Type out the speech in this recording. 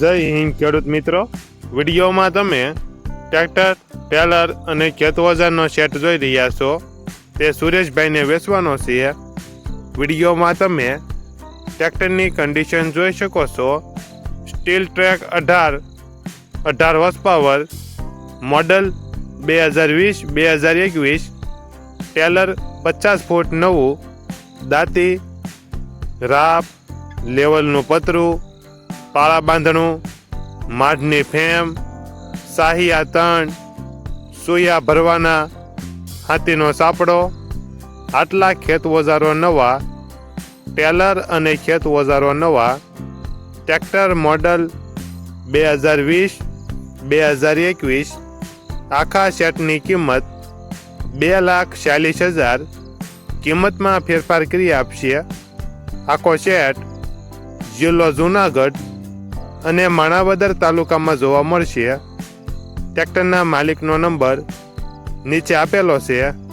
જય હિન્દ, ખેડૂત મિત્રો. વિડીયોમાં તમે ટ્રેક્ટર, ટેલર અને ખેતવજારનો સેટ જોઈ રહ્યા છો. તે સુરેશભાઈને વેચવાનો છે. વિડીયોમાં તમે ટ્રેક્ટરની કન્ડિશન જોઈ શકો છો. સ્ટીલ ટ્રેક અઢાર અઢાર હોર્સ પાવર મોડલ બે હજાર વીસ બે હજાર એકવીસ, ટેલર પચાસ ફૂટ નવું, દાંતી, રાપ, લેવલનું પતરું પાળા બાંધણું, માઢની ફેમ, સાહિયા તણ, સોયા ભરવાના હાથીનો સાપડો, આટલા ખેત ઓજારો નવા, ટેલર અને ખેત ઓજારો નવા, ટ્રેક્ટર મોડલ બે હજાર વીસ, બે હજાર એકવીસ, આખા સેટની કિંમત બે લાખ ચાલીસ હજાર, કિંમતમાં ફેરફાર કરી આપશે આખો સેટ જિલ્લો જુનાગઢ અને માણાવદર તાલુકામાં જોવા મળશે. ટ્રેક્ટરના માલિકનો નંબર નીચે આપેલો છે.